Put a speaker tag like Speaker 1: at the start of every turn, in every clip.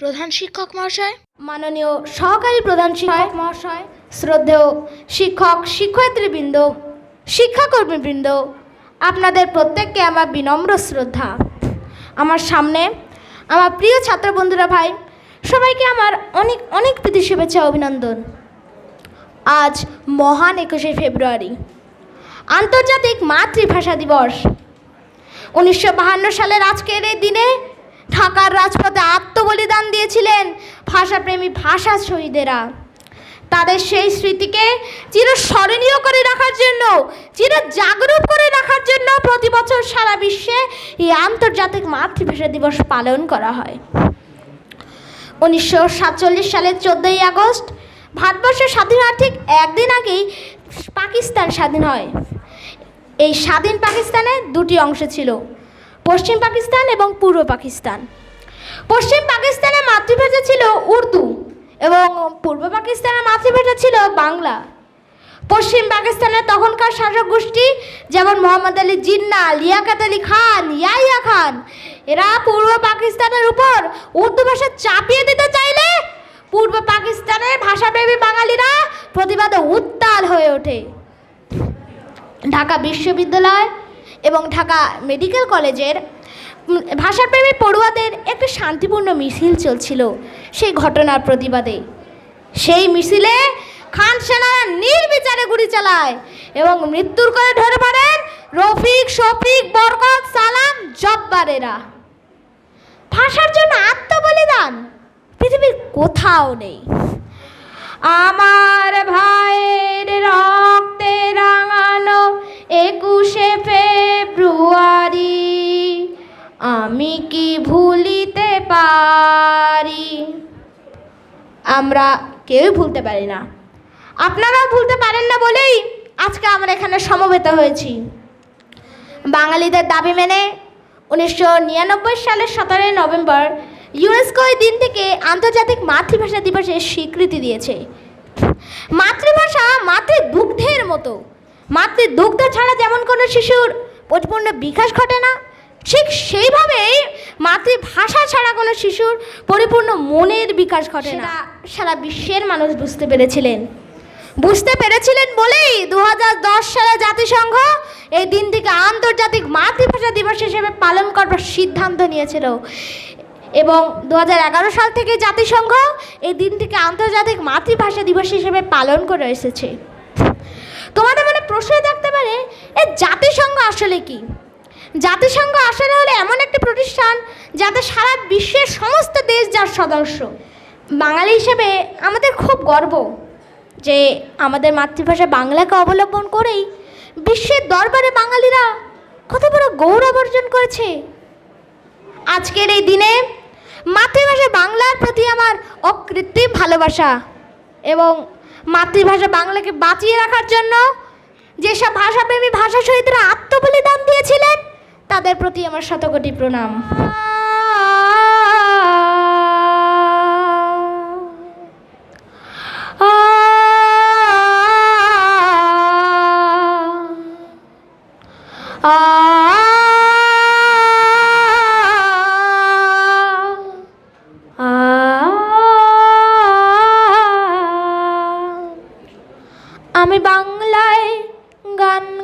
Speaker 1: প্রধান শিক্ষক মহাশয়।
Speaker 2: মাননীয় সহকারী প্রধান শিক্ষক মহাশয়, শ্রদ্ধেয় শিক্ষক শিক্ষয়িত্রীবৃন্দ, শিক্ষাকর্মীবৃন্দ, আপনাদের প্রত্যেককে আমার বিনম্র শ্রদ্ধা। আমার সামনে আমার প্রিয় ছাত্র বন্ধুরা ভাই, সবাইকে আমার অনেক অনেক প্রীতি, শুভেচ্ছা, অভিনন্দন। আজ মহান একুশে ফেব্রুয়ারি, আন্তর্জাতিক মাতৃভাষা দিবস। উনিশশো সালের আজকের এই দিনে ঢাকার রাজপথে আত্মবলিদান দিয়েছিলেন ভাষাপ্রেমী ভাষা শহীদেরা। তাদের সেই স্মৃতিকে চিরস্মরণীয় করে রাখার জন্য চির জাগরূক করে রাখার জন্য প্রতি বছর সারা বিশ্বে এই আন্তর্জাতিক মাতৃভাষা দিবস পালন করা হয়। উনিশশো সাতচল্লিশ সালের চোদ্দোই আগস্ট ভারতবর্ষ স্বাধীন হওয়ার ঠিক একদিন আগেই পাকিস্তান স্বাধীন হয়। এই স্বাধীন পাকিস্তানে দুটি অংশ ছিল পশ্চিম পাকিস্তান এবং পূর্ব পাকিস্তান। পশ্চিম পাকিস্তানের মাতৃভাষা ছিল উর্দু এবং পূর্ব পাকিস্তানের মাতৃভাষা ছিল বাংলা। পশ্চিম পাকিস্তানের তখনকার শাসক গোষ্ঠী যেমন মোহাম্মদ আলী জিন্না, লিয়াকাত আলী খান ইয়াইয়া খান, এরা পূর্ব পাকিস্তানের উপর উর্দু ভাষা চাপিয়ে দিতে চাইলে পূর্ব পাকিস্তানের ভাষাপ্রেমী বাঙালিরা প্রতিবাদে উত্তাল হয়ে ওঠে। ঢাকা বিশ্ববিদ্যালয় এবং ঢাকা মেডিকেল কলেজের ভাষাপ্রেমী পড়ুয়াদের একটি শান্তিপূর্ণ মিছিল চলছিল সেই ঘটনার প্রতিবাদে। সেই মিছিলে খান সেনারা নির্বিচারে গুলি চালায় এবং মৃত্যুর করে ধরে পড়েন রফিক, শফিক, বরকত, সালাম, জব্বারেরা। ভাষার জন্য আত্মবলিদান? পৃথিবীর কোথাও নেই। আমার ভাইয়ের রক্তে রাঙানো একুশে ফেব্রুয়ারি, আমি কি ভুলিতে পারি? আমরা কেউই ভুলতে পারি না। আপনারাও ভুলতে পারেন না বলেই আজকে আমরা এখানে সমবেত হয়েছি। বাঙালিদের দাবি মেনে উনিশশো নিরানব্বই সালের সতেরোই নভেম্বর ইউনেস্কো দিন থেকে আন্তর্জাতিক মাতৃভাষা দিবসের স্বীকৃতি দিয়েছে। মাতৃভাষা মাতৃ দুগ্ধের মতো। মাতৃ দুগ্ধ ছাড়া যেমন কোনো শিশুর পরিপূর্ণ বিকাশ ঘটে না ঠিক সেইভাবেই মাতৃভাষা ছাড়া কোনো শিশুর পরিপূর্ণ মনের বিকাশ ঘটে না। সারা বিশ্বের মানুষ বুঝতে পেরেছিলেন। বুঝতে পেরেছিলেন বলেই দু হাজার দশ সালে জাতিসংঘ এই দিনটিকে আন্তর্জাতিক মাতৃভাষা দিবস হিসেবে পালন করবার সিদ্ধান্ত নিয়েছিল। এবং দু হাজার এগারো সাল থেকে জাতিসংঘ এই দিনটিকে আন্তর্জাতিক মাতৃভাষা দিবস হিসেবে পালন করে এসেছে। তোমাদের প্রশ্ন থাকতে পারে এ জাতিসংঘ আসলে কি? জাতিসংঘ আসলে হলো এমন একটি প্রতিষ্ঠান যাতে সারা বিশ্বের সমস্ত দেশ যার সদস্য। বাঙালি হিসেবে আমাদের খুব গর্ব যে আমাদের মাতৃভাষা বাংলাকে অবলম্বন করেই বিশ্বের দরবারে বাঙালিরা কত বড় গৌরব অর্জন করেছে। আজকের এই দিনে মাতৃভাষা বাংলার প্রতি আমার অকৃত্রিম ভালোবাসা এবং মাতৃভাষা বাংলাকে বাঁচিয়ে রাখার জন্য যেসব ভাষাপ্রেমী ভাষা শহীদরা আত্মবলিদান দিয়েছিলেন তাদের প্রতি আমার শতকোটি প্রণাম। আমি গান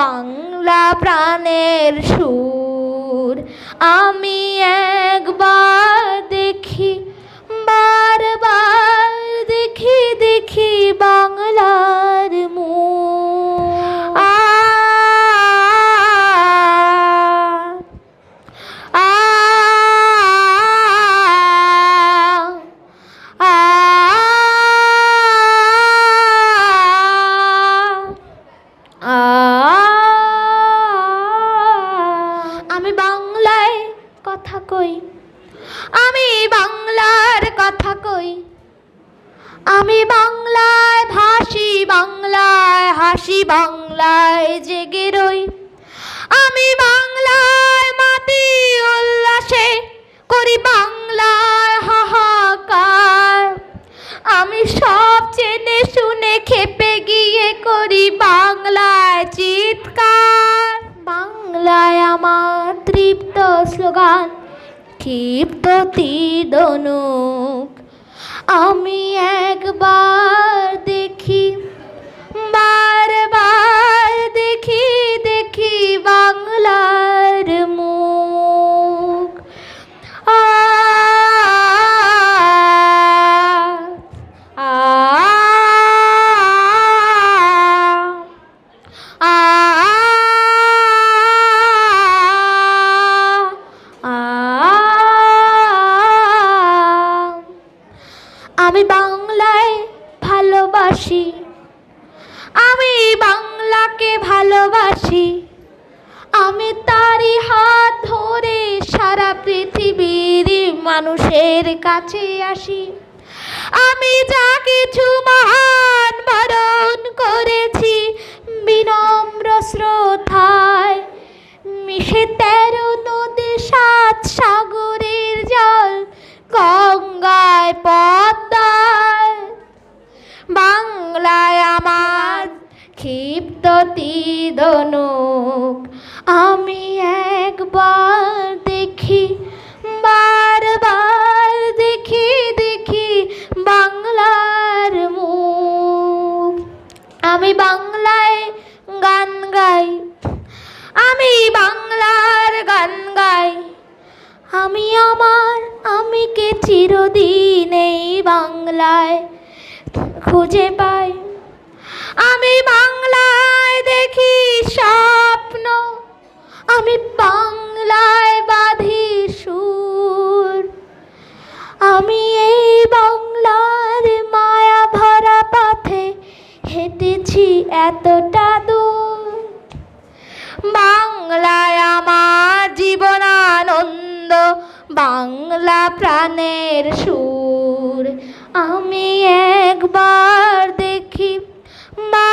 Speaker 2: বাংলা প্রাণের সুর। আমি একবার বাংলায় ভাসি বাংলায়, হাসি বাংলায় জেগে রই। আমি বাংলায় মাটি উল্লাসে করি বাংলায় হাহাকার। আমি সব চেনে শুনে খেপে গিয়ে করি বাংলায় চিৎকার। বাংলায় আমার তৃপ্ত স্লোগান, ক্ষিপ্ত তীদনুক আমি একবার ভালোবাসি। আমি তারই হাত ধরে সারা পৃথিবীর মানুষের কাছে আসি। আমি যা কিছু মহান বরণ করেছি, বিনম্র শ্রদ্ধায় মিশে তিদনুক আমি একবার দেখি, বারবার দেখি দেখি বাংলার মুখ। আমি বাংলায় গান গাই, আমি বাংলার গান গাই। আমি আমার, আমিকে চিরদিন এই বাংলায় খুঁজে পাই। আমি বাংলায় দেখি স্বপ্ন। আমি বাংলায় বাঁধি সুর। আমি এই বাংলার মায়া ভরা পথে হেঁটেছি এতটা দূর। বাংলায় আমার জীবনানন্দ, বাংলা প্রাণের সুর। আমি একবার দেখি বারবার